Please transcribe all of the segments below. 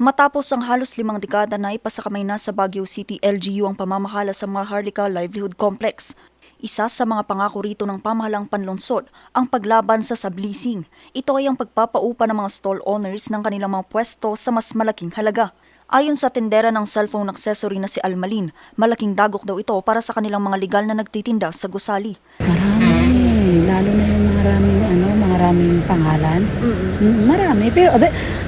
Matapos ang halos limang dekada na ipasakamay na sa Baguio City LGU ang pamamahala sa Maharlika Livelihood Complex. Isa sa mga pangako rito ng pamahalang panlungsod ang paglaban sa subleasing. Ito ay ang pagpapaupa ng mga stall owners ng kanilang mga pwesto sa mas malaking halaga. Ayon sa tendera ng cellphone accessory na si Almalin, malaking dagok daw ito para sa kanilang mga legal na nagtitinda sa gusali. Marami, lalo na yung maraming ano, maraming pangalan. Mm, Marami, pero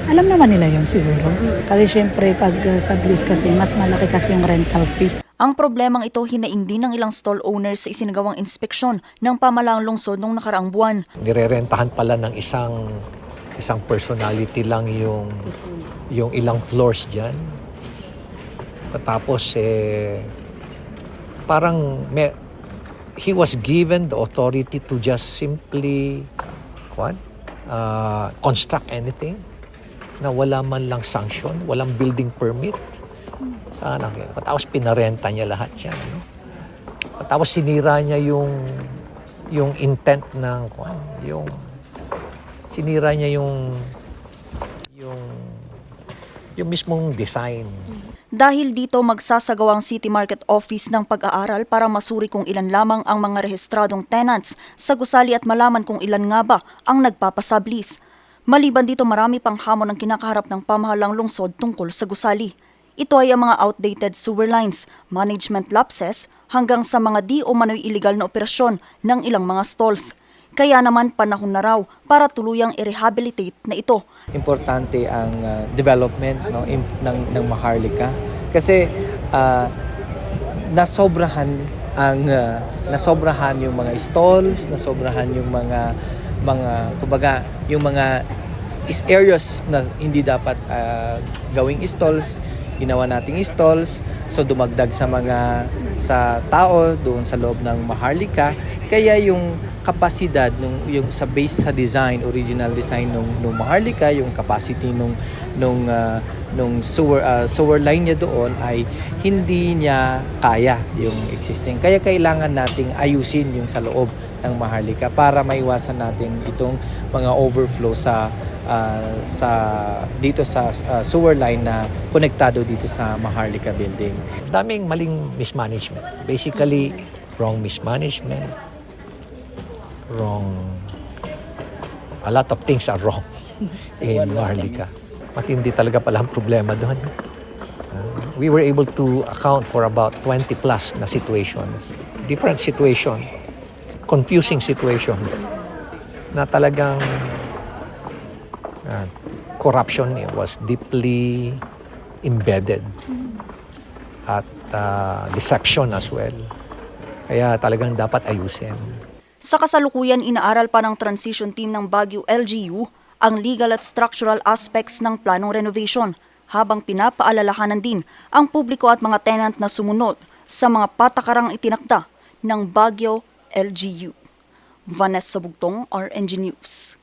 alam naman nila yun siguro. Kasi syempre pag uh, sa Bliss kasi mas malaki kasi yung rental fee. Ang problemang ito hinaing din ng ilang stall owners sa isinagawang inspeksyon ng pamalaang lungsod noong nakaraang buwan. nirerentahan pala ng isang isang personality lang yung yung ilang floors diyan. Tapos eh parang may, he was given the authority to just simply what uh, construct anything na wala man lang sanction, walang building permit. Sana. Tapos pinarenta niya lahat yan. No? Tapos sinira niya yung yung intent ng kwan, yung sinira niya yung yung yung mismong design. Dahil dito magsasagawa ang City Market Office ng pag-aaral para masuri kung ilan lamang ang mga rehistradong tenants sa gusali at malaman kung ilan nga ba ang nagpapasablis. Maliban dito marami pang hamon ang kinakaharap ng pamahalang lungsod tungkol sa gusali. Ito ay ang mga outdated sewer lines, management lapses, hanggang sa mga di o manoy illegal na operasyon ng ilang mga stalls. Kaya naman panahon na raw para tuluyang i-rehabilitate na ito importante ang uh, development no ng ng Maharlika kasi uh, nasobrahan ang uh, nasobrahan yung mga stalls, nasobrahan yung mga mga kumbaga yung mga is areas na hindi dapat uh, gawing stalls ginawa nating stalls. So dumagdag sa mga sa tao doon sa loob ng Maharlika. Kaya yung kapasidad nung yung sa base sa design original design nung nung Maharlika yung capacity nung nung uh, nung sewer uh, sewer line niya doon ay hindi niya kaya yung existing. Kaya kailangan nating ayusin yung sa loob ng Maharlika para maiwasan natin itong mga overflow sa uh, sa dito sa uh, sewer line na konektado dito sa Maharlika building. Daming maling mismanagement. Basically, wrong mismanagement, wrong a lot of things are wrong in Maharlika. Matindi talaga pala ang problema doon. We were able to account for about 20 plus na situations. Different situation. Confusing situation. Na talagang uh, corruption was deeply embedded at uh, deception as well. Kaya talagang dapat ayusin. Sa kasalukuyan, inaaral pa ng transition team ng Baguio LGU ang legal at structural aspects ng planong renovation habang pinapaalalahanan din ang publiko at mga tenant na sumunod sa mga patakarang itinakda ng Baguio LGU. Vanessa Bugtong, RNG News.